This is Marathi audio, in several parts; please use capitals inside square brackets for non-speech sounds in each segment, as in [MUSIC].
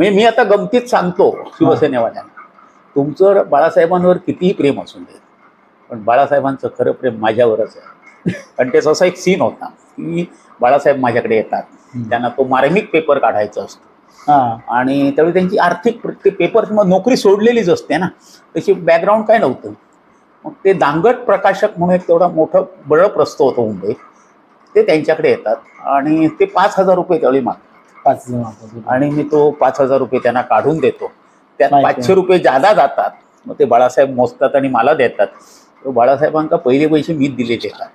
म्हणजे मी आता गमतीत सांगतो शिवसेनेवाल्यांना. तुमचं बाळासाहेबांवर कितीही प्रेम असून दे पण बाळासाहेबांचं खरं प्रेम माझ्यावरच आहे. आणि त्याचा असा एक सीन होता की बाळासाहेब माझ्याकडे येतात. त्यांना तो मार्मिक पेपर काढायचा असतो. हा. आणि त्यावेळी त्यांची आर्थिक ते पेपर मग नोकरी सोडलेलीच असते ना. तशी बॅकग्राऊंड काय नव्हतं. मग ते दांगट प्रकाशक म्हणून एक तेवढा मोठं बळं प्रस्त होतं मुंबईत. ते त्यांच्याकडे येतात आणि ते पाच हजार रुपये त्यावेळी मागतात. पाच जण. आणि मी तो पाच हजार रुपये त्यांना काढून देतो त्यात. पाचशे रुपये जादा जातात मग ते बाळासाहेब मोजतात आणि मला देतात तो बाळासाहेबांका पहिले पैसे मीच दिलेले का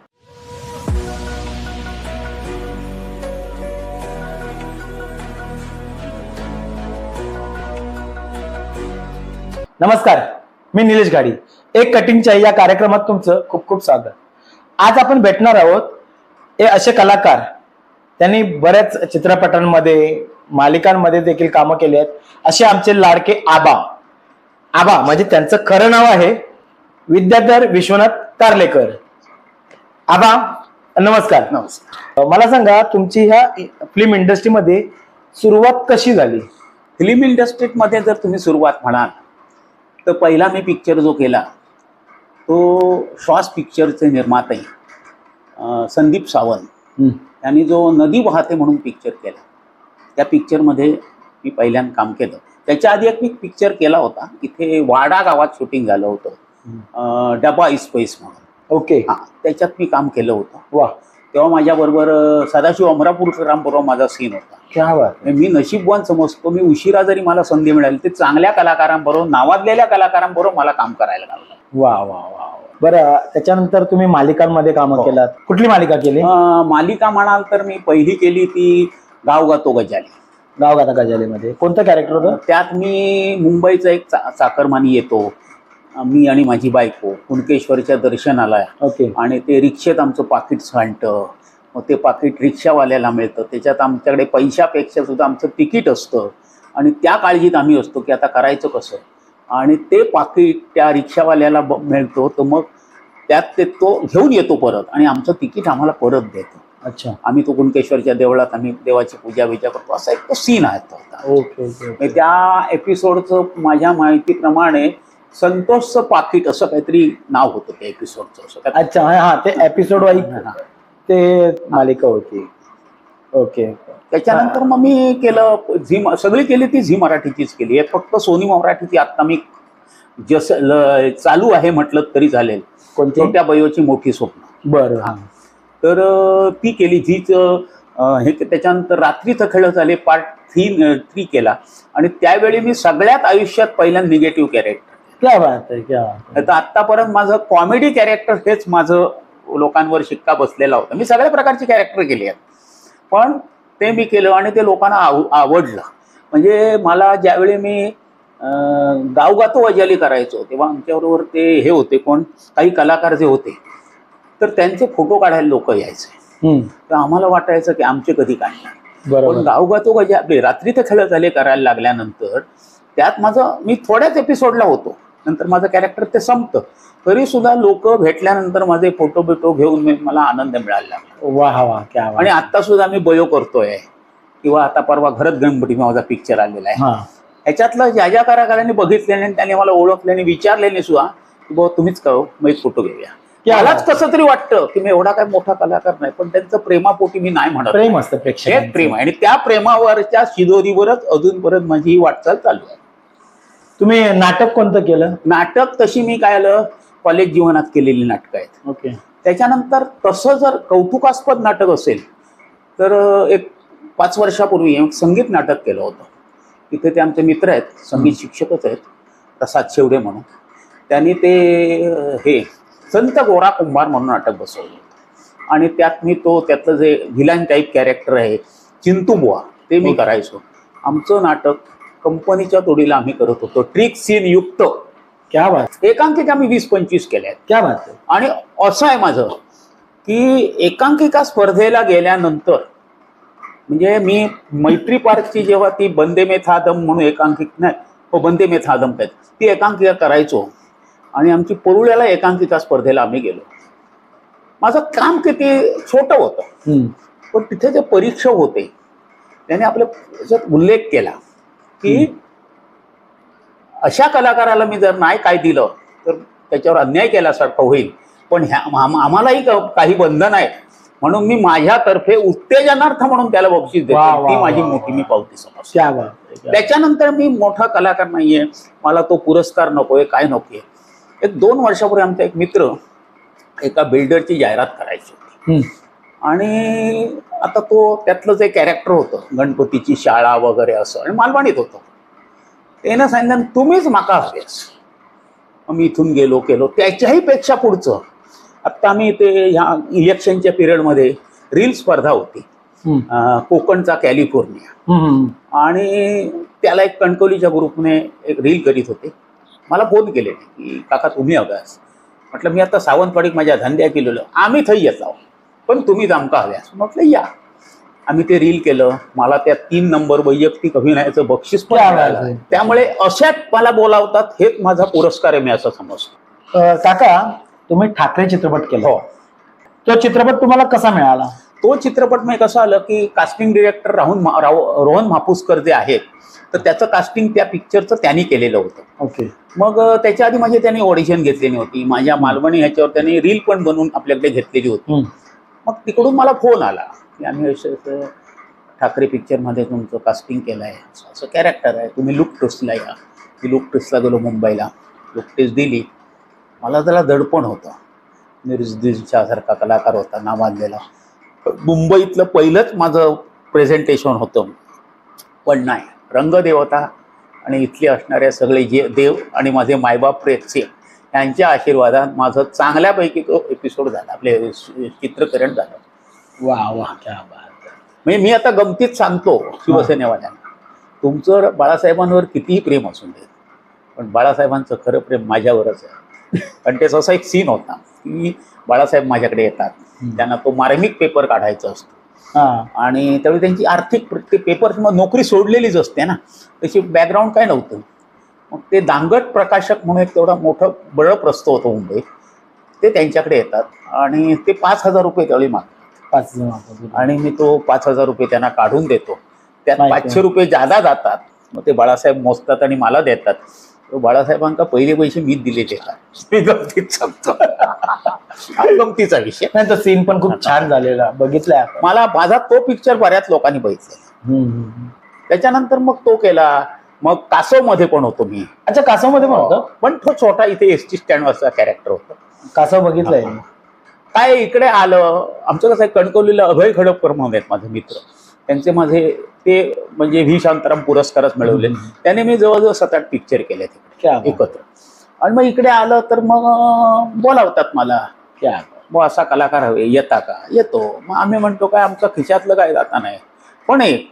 नमस्कार मी निलेश गाडी एक कटिंगच्या या कार्यक्रमात तुमचं खूप खूप स्वागत आज आपण भेटणार आहोत हे असे कलाकार त्यांनी बऱ्याच चित्रपटांमध्ये मालिकांमध्ये देखील कामं केली आहेत. असे आमचे लाडके आबा. आबा म्हणजे त्यांचं खरं नाव आहे विद्याधर विश्वनाथ कार्लेकर आबा नमस्कार. नमस्कार. मला सांगा तुमची ह्या फिल्म इंडस्ट्रीमध्ये सुरुवात कशी झाली? फिल्म इंडस्ट्रीमध्ये जर तुम्ही सुरुवात म्हणाल तर पहिला मी पिक्चर जो केला तो श्वास पिक्चरचे निर्माते संदीप सावंत. यांनी जो नदी वाहते म्हणून पिक्चर केला त्या पिक्चरमध्ये मी पहिल्यांदा काम केलं. त्याच्या आधी एक मी पिक्चर केला होता इथे वाडा गावात शूटिंग झालं होतं. डबा इस्पैस म्हणून. ओके. हां त्याच्यात मी काम केलं होतं. वा. तेव्हा माझ्याबरोबर सदाशिव अमरापूरकरांबरोबर माझा सीन होता. क्या बात आहे. मी नशीबवान समजतो मी उशिरा जरी मला संधी मिळाली ते चांगल्या कलाकारांबरोबर नावाजलेल्या कलाकारांबरोबर मला काम करायला लागलं वा वा वा. बरं त्याच्यानंतर तुम्ही मालिकांमध्ये कामं हो. केलात. कुठली मालिका केली? अं, मालिका म्हणाल तर मी पहिली केली ती गाव गातो गजाली. गावगाता गजालीमध्ये. कोणतं कॅरेक्टर होतं? त्यात मी मुंबईचा एक चा चाकरमानी येतो. अं, मी आणि माझी बायको कुणकेश्वरच्या दर्शनाला. ओके. आणि ते रिक्षेत आमचं पाकिट सांडतं. मग ते पाकिट रिक्षावाल्याला मिळतं. त्याच्यात आमच्याकडे पैशापेक्षा सुद्धा आमचं तिकीट असतं. आणि त्या काळजीत आम्ही असतो की आता करायचं कसं? आणि ते पाकिट त्या रिक्षावाल्याला मिळतो तर मग त्यात ते तो घेऊन येतो परत आणि आमचं तिकीट आम्हाला परत देतो. अच्छा. आम्ही तो कुणकेश्वरच्या देवळात आम्ही देवाची पूजा बिजा करतो असा एक तो सीन आहे तो. ओके ओके म्हणजे त्या एपिसोडचं माझ्या माहितीप्रमाणे संतोषचं पाकिट असं काहीतरी नाव होतं त्या एपिसोडचं असं अच्छा हा हा ते एपिसोड वाईज ते मालिका होती ओके. त्याच्यानंतर मग मी केलं झी म- सगळी केली ती झी मराठीचीच केली. आहे फक्त सोनी मराठीची आत्ता मी जस ल- चालू आहे म्हटलं तरी चालेल. कोणती? छोट्या बयोची मोठी स्वप्न. बरं. हा. तर अं, ती केली झीच अं, हे त्याच्यानंतर रात्रीचं खेळ झाले पार्ट थ्री थ्री केला. आणि त्यावेळी मी सगळ्यात आयुष्यात पहिल्यांदा निगेटिव्ह कॅरेक्टर क्या बात आहे क्या बात आहे. तर आतापर्यंत माझं कॉमेडी कॅरेक्टर हेच माझं लोकांवर शिक्का बसलेला होता. मी सगळ्या प्रकारची कॅरेक्टर केली आहेत. पण ते मी केलं आणि ते लोकांना आव आवडलं. म्हणजे मला ज्यावेळी मी गावगातो वजाली करायचो तेव्हा आमच्याबरोबर ते हे होते कोण काही कलाकार जे होते तर त्यांचे फोटो काढायला लोक यायचे. तर आम्हाला वाटायचं की आमचे कधी काढणार? पण गावगातो गजा रात्री ते खेळ झाले करायला लागल्यानंतर त्यात माझं मी थोड्याच एपिसोडला होतो. नंतर माझं कॅरेक्टर ते संपतं. तरी सुद्धा लोक भेटल्यानंतर माझे फोटो बिटो घेऊन मला आनंद मिळायला लागला. वा वा क्या आणि आता सुद्धा मी बयो करतोय. किंवा आता परवा घरात गणपती माझा पिक्चर आलेला आहे. ह्याच्यातलं ज्या ज्या कलाकारांनी बघितलेले आणि त्यांनी मला ओळखल्याने विचारलेले सुद्धा की बाबा तुम्हीच करो मग एक फोटो घेऊया. बात. कसं तरी वाटतं की मी एवढा काय मोठा कलाकार नाही पण त्यांचं प्रेमापोटी मी नाही म्हणत. प्रेम असतं प्रेक्षक प्रेम आहे. आणि त्या प्रेमावरच्या शिदोरीवरच अजूनपर्यंत माझी ही वाटचाल चालू आहे. तुम्ही नाटक कोणतं केलं? नाटक तशी मी काय आलं कॉलेज जीवनात केलेली नाटकं आहेत. ओके. त्याच्यानंतर तसं जर कौतुकास्पद नाटक असेल तर एक पाच वर्षापूर्वी एक संगीत नाटक केलं होतं. तिथे ते आमचे मित्र आहेत संगीत शिक्षकच आहेत प्रसाद शेवडे म्हणून. त्यांनी ते हे संत गोरा कुंभार म्हणून नाटक बसवलं आणि त्यात मी तो त्यातलं जे व्हिलन टाईप कॅरेक्टर आहे चिंतू बुवा ते मी. करायचो. आमचं नाटक कंपनीच्या तोडीला आम्ही करत होतो. ट्रिक सीन युक्त क्या बात. एकांकिका मी वीस पंचवीस केल्या आहेत क्या बात आहे. आणि असं आहे माझं की एकांकिका स्पर्धेला गेल्यानंतर म्हणजे मी मैत्री पार्कची जेव्हा ती बंदे मेथादम म्हणून एकांकिक नाही हो बंदे मेथादम काय ती एकांकिका करायचो. आणि आमची परुळ्याला एकांकिका स्पर्धेला आम्ही गेलो. माझं काम किती छोटं होतं. हम्म, पण तिथे जे परीक्षक होते त्याने आपल्या याच्यात उल्लेख केला. की अशा कलाकाराला मी जर नाही काय दिलं तर त्याच्यावर अन्याय केल्यासारखं होईल. पण ह्या आम- आम्हालाही काही बंधन आहे. म्हणून मी माझ्यातर्फे उत्तेजनार्थ म्हणून त्याला बक्षीस देतो. ती माझी मोठी. मी पावती क्या त्याच्यानंतर मी मोठा कलाकार नाहीये. मला तो पुरस्कार नकोय काय नकोय. एक दोन वर्षापूर्वी आमचा एक मित्र एका बिल्डरची जाहिरात करायची होती. आणि आता तो त्यातलं जे कॅरेक्टर होतं गणपतीची शाळा वगैरे असं आणि मालवणीत होतं. त्यानं सांगितलं तुम्हीच माका हवेस. मग मी इथून गेलो केलो. त्याच्याही पेक्षा पुढचं आत्ता आम्ही ते ह्या इलेक्शनच्या पिरियडमध्ये रील स्पर्धा होती. कोकणचा कॅलिफोर्निया. आणि त्याला एक कणकवलीच्या ग्रुपने एक रील करीत होते. मला फोन केले की काका तुम्ही हव्यास म्हटलं मी आता सावंतवाडीत माझ्या धंद्या केलेलं आम्ही थंय येत आहोत पण तुम्ही आमका हव्यास म्हटलं या. आम्ही ते रील केलं. मला त्या तीन नंबर वैयक्तिक अभिनयाचं बक्षीस पण मिळालं. त्यामुळे अशात मला बोलावतात हेच माझा पुरस्कार आहे मी असं समजतो. काका तुम्ही ठाकरे चित्रपट केला. हो. तो चित्रपट तुम्हाला कसा मिळाला? तो चित्रपट मी कसं आलं की कास्टिंग डिरेक्टर राहुल रोहन म्हापूसकर जे आहेत तर त्याचं कास्टिंग त्या पिक्चरचं त्यांनी केलेलं होतं. ओके. मग त्याच्या आधी माझी त्यांनी ऑडिशन घेतलेली होती. माझ्या मालवणी ह्याच्यावर त्यांनी रील पण बनवून आपल्याकडे घेतलेली होती. मग तिकडून मला फोन आला की आम्ही असं ठाकरे पिक्चरमध्ये तुमचं कास्टिंग केलं आहे असं असं कॅरेक्टर आहे. तुम्ही लुक टेस्टला या. मी लुक टेस्टला गेलो मुंबईला. लुक टेस्ट दिली. मला त्याला दडपण होतं. निर्दिशा कलाकार होता नावाजलेला मुंबईतलं पहिलंच माझं प्रेझेंटेशन होतं. पण नाही. रंगदेवता आणि इथले असणारे सगळे जे देव आणि माझे मायबाप प्रेक्षक यांच्या आशीर्वादात माझं चांगल्यापैकी तो एपिसोड झाला. आपले चित्रकरण झालं. वा वा क्या बात. म्हणजे मी आता गमतीत सांगतो शिवसेनेवाल्यांना. तुमचं बाळासाहेबांवर कितीही प्रेम असून दे पण बाळासाहेबांचं खरं प्रेम माझ्यावरच आहे. पण ते असा एक सीन होता की बाळासाहेब माझ्याकडे येतात. त्यांना तो मार्मिक पेपर काढायचा असतो. हा. आणि त्यावेळी त्यांची आर्थिक पेपर मग नोकरी सोडलेलीच असते ना. त्याची बॅकग्राऊंड काय नव्हतं. मग ते दांगट प्रकाशक म्हणून एक तेवढा मोठं बळप्रस्त होतं मुंबईत. ते त्यांच्याकडे येतात आणि ते पाच हजार रुपये त्यावेळी मागतात. पाच. आणि मी तो पाच हजार रुपये त्यांना काढून देतो. त्यात. पाचशे रुपये जादा जातात मग ते बाळासाहेब मोजतात आणि मला देतात. तो बाळासाहेबांका पहिले पैसे मीच दिले मी गमतीत सांगतो गमतीचा विषय. नाही तो सीन पण खूप छान झालेला. बघितलाय आपण मला माझा तो पिक्चर बऱ्याच लोकांनी बघितला. त्याच्यानंतर मग तो केला. मग कासवमध्ये पण होतो मी. अच्छा कासवमध्ये पण होतं? पण तो छोटा इथे एस टी स्टँड वरचा कॅरेक्टर होता. कासव बघितलंय मी. काय इकडे आलं आमचं कसं आहे कणकवलीला अभय खडपकर म्हणून आहेत माझे मित्र. त्यांचे माझे ते म्हणजे व्ही. शांताराम पुरस्कारच मिळवले. त्याने मी जवळजवळ सात आठ पिक्चर केले क्या तिकडे बात. एकत्र. आणि मग इकडे आलं तर मग अं, बोलावतात मला. क्या बात. मग असा कलाकार हवे येता का? येतो. मग आम्ही म्हणतो काय आमचं खिशातलं काय जाता नाही. पण एक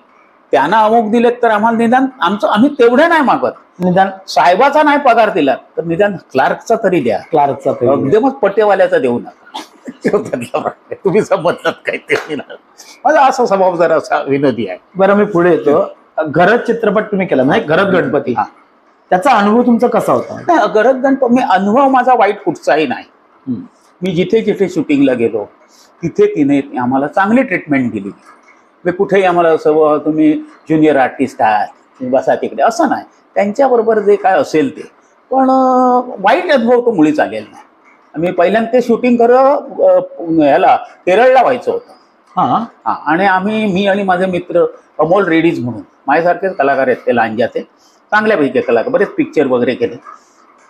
त्यांना अमुक दिलेत तर आम्हाला निदान आमचं आम्ही तेवढे नाही मागत निदान साहेबाचा नाही पगार दिला तर निदान क्लार्कचा तरी द्या क्लार्कचा. एकदमच पटेवाल्याचा देऊ नका. [LAUGHS] तुम्ही समजलात काय ते. माझा असा स्वभाव जरा असा विनोदी आहे बरं मी पुढे येतो घरच चित्रपट तुम्ही केला नाही घरत गणपती हा. त्याचा अनुभव तुमचा कसा होता गरज गणप मी अनुभव माझा वाईट कुठचाही नाही. मी जिथे जिथे शूटिंगला गेलो तिथे तिने आम्हाला चांगली ट्रीटमेंट दिली मी कुठेही आम्हाला असं "व तुम्ही ज्युनियर आर्टिस्ट आहात तुम्ही बसा तिकडे. असं नाही. त्यांच्याबरोबर जे काय असेल ते. पण वाईट अनुभव तो मुळीच आलेला नाही. आम्ही पहिल्यांदा ते शूटिंग खरं ह्याला केरळला व्हायचं होतं. हा. हा आणि आम्ही मी आणि माझे मित्र अमोल रेडीज म्हणून माझ्यासारखेच कलाकार आहेत ते लांजाचे चांगल्यापैकी कलाकार बरेच पिक्चर वगैरे केले.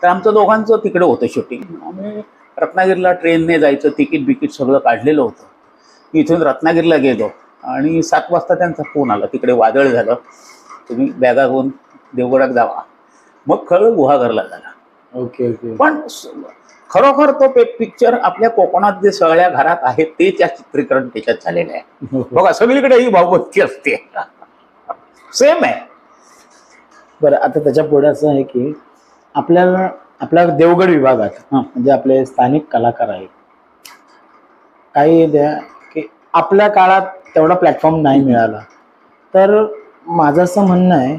तर आमचं दोघांचं तिकडे होतं शूटिंग आम्ही रत्नागिरीला ट्रेनने जायचं तिकीट बिकीट सगळं काढलेलं होतं. मी इथून रत्नागिरीला गेलो. आणि सात वाजता त्यांचा फोन आला. तिकडे वादळ झालं. तुम्ही बॅगा घेऊन देवगडात जावा. मग खरं गुहागरला झाला. Okay okay. पण खरोखर तो पिक्चर आपल्या कोकणात जे सगळ्या घरात आहेत ते त्या चित्रीकरण त्याच्यात झालेलं आहे. बघा सगळीकडे ही भावभक्ती असते. सेम आहे. बरं आता त्याच्या पुढे असं आहे की आपल्याला आपल्या देवगड विभागात हं. म्हणजे आपले स्थानिक कलाकार आहेत. काही द्या की आपल्या काळात तेवढा प्लॅटफॉर्म नाही मिळाला. तर माझं असं म्हणणं आहे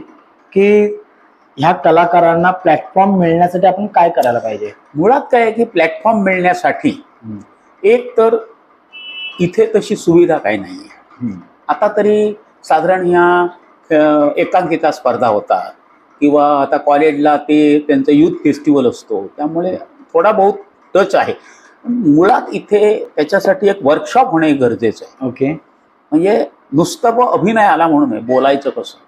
की ह्या कलाकारांना प्लॅटफॉर्म मिळण्यासाठी आपण काय करायला पाहिजे? मुळात काय आहे की प्लॅटफॉर्म मिळण्यासाठी एक तर इथे तशी सुविधा काही नाही आहे आता तरी साधारण ह्या एकांकिका स्पर्धा होतात किंवा आता कॉलेजला ते त्यांचं युथ फेस्टिवल असतो. त्यामुळे थोडा बहुत टच आहे. मुळात इथे त्याच्यासाठी एक वर्कशॉप होणे गरजेचं आहे. ओके म्हणजे नुसतं ब अभिनय आला म्हणून नाही बोलायचं कसं?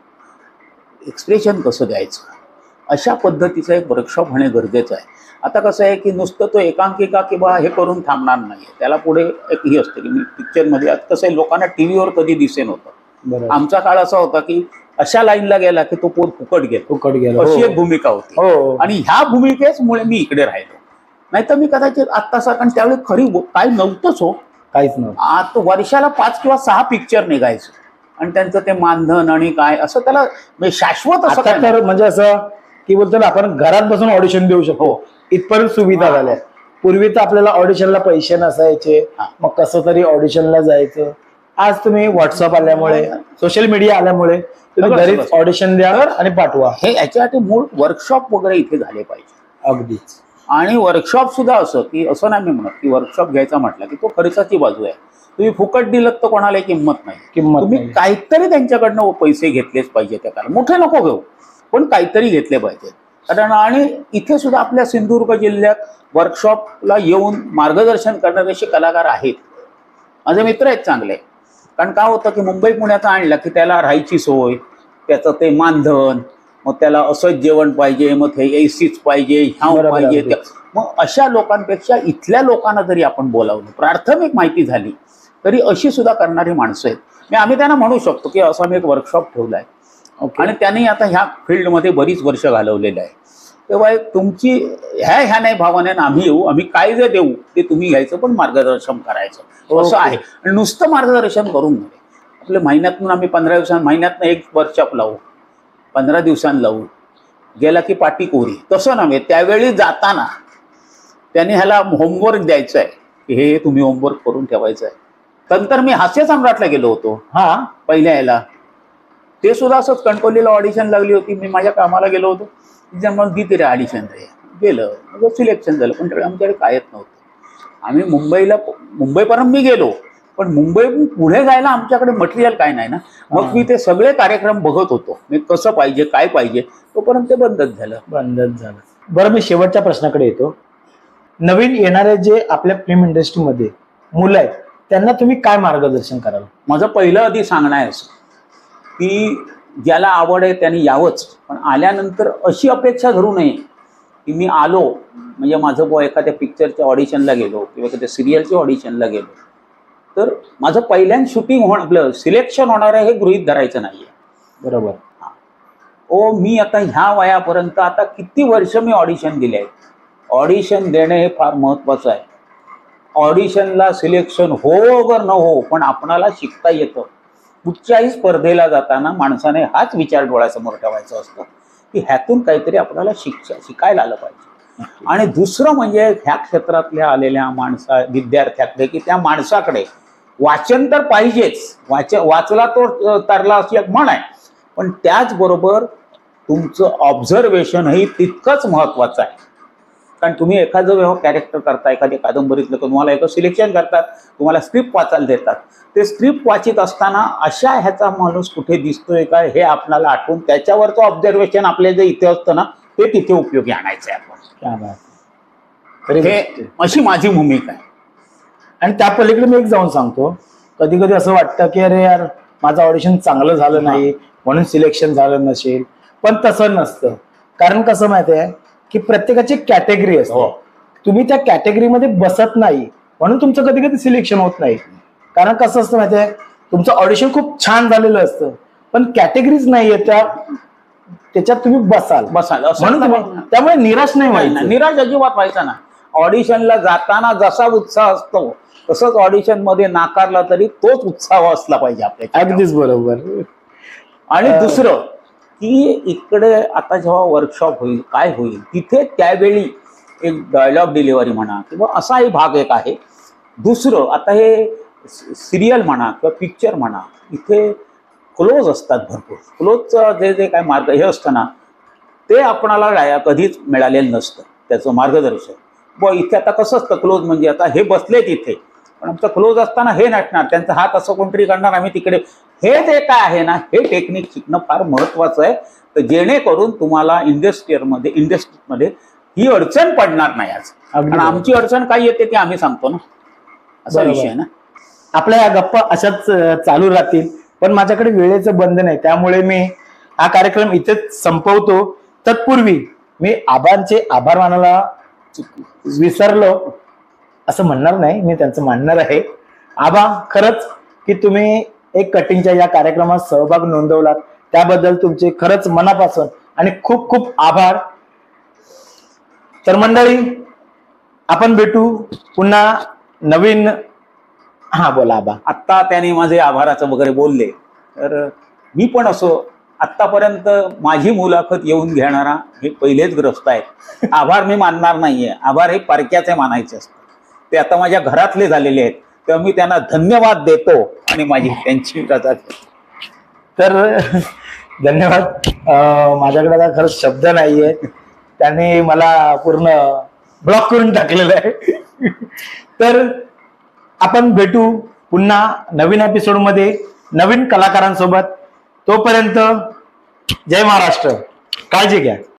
एक्सप्रेशन कसं द्यायचं? अशा पद्धतीचं एक वर्कशॉप होणे गरजेचं आहे. आता कसं आहे की नुसतं तो एकांकिका किंवा हे करून थांबणार नाही त्याला पुढे एक ही असते की मी पिक्चरमध्ये आता कसं आहे लोकांना टी व्हीवर कधी दिसेन होतं. आमचा काळ असा होता की अशा लाईनला गेला की तो पोर फुकट गेला. फुकट गेलो अशी हो. एक भूमिका होती. हो आणि ह्या भूमिकेचमुळे मी इकडे राहिलो. नाहीतर मी कदाचित आत्तासा कारण त्यावेळी खरी काय नव्हतंच हो. काहीच नव्हतं आता वर्षाला पाच किंवा सहा पिक्चर निघायचं आणि त्यांचं ते मानधन आणि काय असं त्याला म्हणजे शाश्वत असं आता काय. तर म्हणजे असं की बोलतो ना आपण घरात बसून ऑडिशन देऊ शकतो हो. इथपर्यंत सुविधा हा. झाल्या पूर्वी तर आपल्याला ऑडिशनला पैसे नसायचे हा. मग कसं तरी ऑडिशनला जायचं आज तुम्ही व्हॉट्सअप आल्यामुळे सोशल मीडिया आल्यामुळे तुम्ही सगळं, घरीच. ऑडिशन द्या आणि पाठवा हे याच्यासाठी मूळ वर्कशॉप वगैरे इथे झाले पाहिजे अगदीच आणि वर्कशॉप सुद्धा असं की असं नाही मी म्हणत की वर्कशॉप घ्यायचा म्हटलं की तो खर्चाची बाजू आहे. तुम्ही फुकट दिलं तर कोणाला किंमत नाही. किंमत तुम्ही. काहीतरी त्यांच्याकडनं पैसे घेतलेच पाहिजे त्या कारण मोठे नको घेऊ पण काहीतरी घेतले पाहिजे कारण आणि इथे सुद्धा आपल्या सिंधुदुर्ग जिल्ह्यात वर्कशॉपला येऊन मार्गदर्शन करणारे असे कलाकार आहेत. माझे मित्र आहेत चांगले. कारण काय होतं की मुंबई पुण्याचा आणलं की त्याला राहायची सोय त्याचं ते मानधन मग त्याला असंच जेवण पाहिजे मग ते ए सीच पाहिजे ह्या पाहिजे. मग अशा लोकांपेक्षा इथल्या लोकांना जरी आपण बोलावलं प्राथमिक माहिती झाली तरी अशी सुद्धा करणारी माणसं आहेत. मी आम्ही त्यांना म्हणू शकतो की असं आम्ही एक वर्कशॉप ठेवला आहे ओके. आणि त्यांनी आता ह्या फील्डमध्ये बरीच वर्ष घालवलेलं आहे. तेव्हा तुमची ह्या ह्या नाही भावनेनं आम्ही येऊ आम्ही काय जे देऊ ते तुम्ही घ्यायचं पण मार्गदर्शन करायचं. असं. आहे. आणि नुसतं मार्गदर्शन करून नव्हे आपल्या महिन्यातून आम्ही पंधरा दिवसां महिन्यातनं एक वर्कशॉप लावू. पंधरा दिवसांनी लावू. गेला की पाटी कोरी तसं नव्हे त्यावेळी जाताना त्यांनी ह्याला होमवर्क द्यायचं आहे की हे तुम्ही होमवर्क करून ठेवायचं आहे नंतर मी हास्य सम्राटला गेलो होतो. हा. पहिल्या याला ते सुद्धा असंच कणकोलीला ऑडिशन लागली होती. मी माझ्या कामाला गेलो होतो. मग दी रे ऑडिशन रे? गेलं. मग सिलेक्शन झालं. पण आमच्याकडे कायच नव्हतं. आम्ही मुंबईला मुंबईपर्यंत मी गेलो. पण मुंबई पुढे जायला आमच्याकडे मटेरियल काय नाही ना. मग. मी ते सगळे कार्यक्रम बघत होतो. मी कसं पाहिजे काय पाहिजे तोपर्यंत ते बंदच झालं. बंदच झालं. बरं मी शेवटच्या प्रश्नाकडे येतो. नवीन येणारे जे आपल्या फिल्म इंडस्ट्रीमध्ये मुलं आहेत त्यांना तुम्ही काय मार्गदर्शन कराल? माझं पहिलं आधी सांगणं आहे असं की ज्याला आवड आहे त्यांनी यावंच. पण आल्यानंतर अशी अपेक्षा धरू नये की मी आलो म्हणजे माझं बुवा एखाद्या पिक्चरच्या ऑडिशनला गेलो किंवा एखाद्या सिरियलच्या ऑडिशनला गेलो. तर माझं पहिल्यांदा शूटिंग होणं आपलं सिलेक्शन होणार आहे हे गृहीत धरायचं नाही आहे बरोबर ओ मी आता ह्या वयापर्यंत आता किती वर्ष मी ऑडिशन दिले आहेत? ऑडिशन देणे हे फार महत्त्वाचं आहे. ऑडिशनला सिलेक्शन हो अगर न हो पण आपणाला शिकता येतं. कुठच्याही स्पर्धेला जाताना माणसाने हाच विचार डोळ्यासमोर ठेवायचा असतो की ह्यातून काहीतरी आपल्याला शिक्ष शिकायला आलं पाहिजे. आणि दुसरं म्हणजे ह्या क्षेत्रातल्या आलेल्या माणसा विद्यार्थ्याकडे की त्या माणसाकडे वाचन तर पाहिजेच. वाच वाचला तो तरला अशी एक म्हण आहे. पण त्याचबरोबर तुमचं ऑब्झर्वेशनही तितकंच महत्त्वाचं आहे. कारण तुम्ही एखादं जेव्हा कॅरेक्टर करता एखाद्या कादंबरीतलं तुम्हाला एक सिलेक्शन करतात तुम्हाला स्क्रिप्ट वाचायला देतात. ते स्क्रिप्ट वाचित असताना अशा ह्याचा माणूस कुठे दिसतोय का हे आपल्याला आठवून त्याच्यावरचं ऑब्झर्वेशन आपल्या जे इथे असतं ना ते तिथे उपयोगी आणायचं आहे. आपण. खरी हे. अशी माझी भूमिका आहे. आणि त्या पलीकडे मी एक जाऊन सांगतो. कधी कधी असं वाटतं की अरे यार माझं ऑडिशन चांगलं झालं नाही म्हणून सिलेक्शन झालं नसेल. पण तसं नसतं. कारण कसं माहिती आहे की प्रत्येकाची कॅटेगरी असते. हो. तुम्ही त्या कॅटेगरीमध्ये बसत नाही म्हणून तुमचं कधी कधी सिलेक्शन होत नाही. कारण कसं असतं माहिती आहे तुमचं ऑडिशन खूप छान झालेलं असतं पण कॅटेगरीज नाहीये त्या त्याच्यात तुम्ही बसाल. बसाल म्हणून त्यामुळे निराश नाही नाही, व्हायचं. निराश अजिबात व्हायचा ना ऑडिशनला जाताना जसा उत्साह असतो तसंच ऑडिशनमध्ये नाकारला तरी तोच उत्साह असला पाहिजे आपल्या अगदीच बरोबर. आणि दुसरं की इकडे आता जेव्हा वर्कशॉप होईल काय होईल तिथे त्यावेळी एक डायलॉग डिलिव्हरी म्हणा किंवा असाही भाग एक आहे. दुसरं आता हे सिरियल म्हणा किंवा पिक्चर म्हणा इथे क्लोज असतात भरपूर. क्लोजचं जे जे काय मार्ग हे असतं ना ते आपणाला डाया- कधीच मिळालेलं नसतं. त्याचं मार्गदर्शन. ब इथे आता कसं असतं क्लोज म्हणजे आता हे बसलेत इथे. पण आमचं क्लोज असताना हे नटणार त्यांचा हात असं कोणतरी करणार आम्ही तिकडे. हे जे काय आहे ना हे टेक्निक शिकणं फार महत्वाचं आहे. तर जेणेकरून तुम्हाला इंडस्ट्रीमध्ये इंडस्ट्रीमध्ये ही अडचण पडणार नाही आज. आणि. आमची अडचण काय येते ते आम्ही सांगतो ना. असा. विषय आहे ना. आपल्या या गप्पा अशाच चालू राहतील. पण माझ्याकडे वेळेचं बंधन आहे. त्यामुळे मी हा कार्यक्रम इथेच संपवतो. तत्पूर्वी मी आबांचे आभार मानायला विसरलो. असं म्हणणार नाही मी त्यांचं मानणार आहे. आबा खरंच की तुम्ही एक कटिंगच्या या कार्यक्रमात सहभाग नोंदवलात त्याबद्दल तुमचे खरंच मनापासून आणि खूप खूप आभार. तर मंडळी आपण भेटू पुन्हा नवीन हा बोला आबा. आत्ता त्याने माझे आभाराचं वगैरे बोलले तर मी पण असो आत्तापर्यंत माझी मुलाखत येऊन घेणारा हे पहिलेच ग्रस्त आहे आभार मी मानणार नाहीये. आभार हे परक्याचे मानायचे असतात. ते आता माझ्या घरातले झालेले आहेत. तेव्हा मी त्यांना धन्यवाद देतो आणि माझी त्यांची कथा तर धन्यवाद. माझ्याकडे आता खरंच शब्द नाहीये. त्याने मला पूर्ण ब्लॉक करून टाकलेलं आहे. तर आपण भेटू पुन्हा नवीन एपिसोडमध्ये नवीन कलाकारांसोबत. तोपर्यंत जय महाराष्ट्र. काळजी घ्या.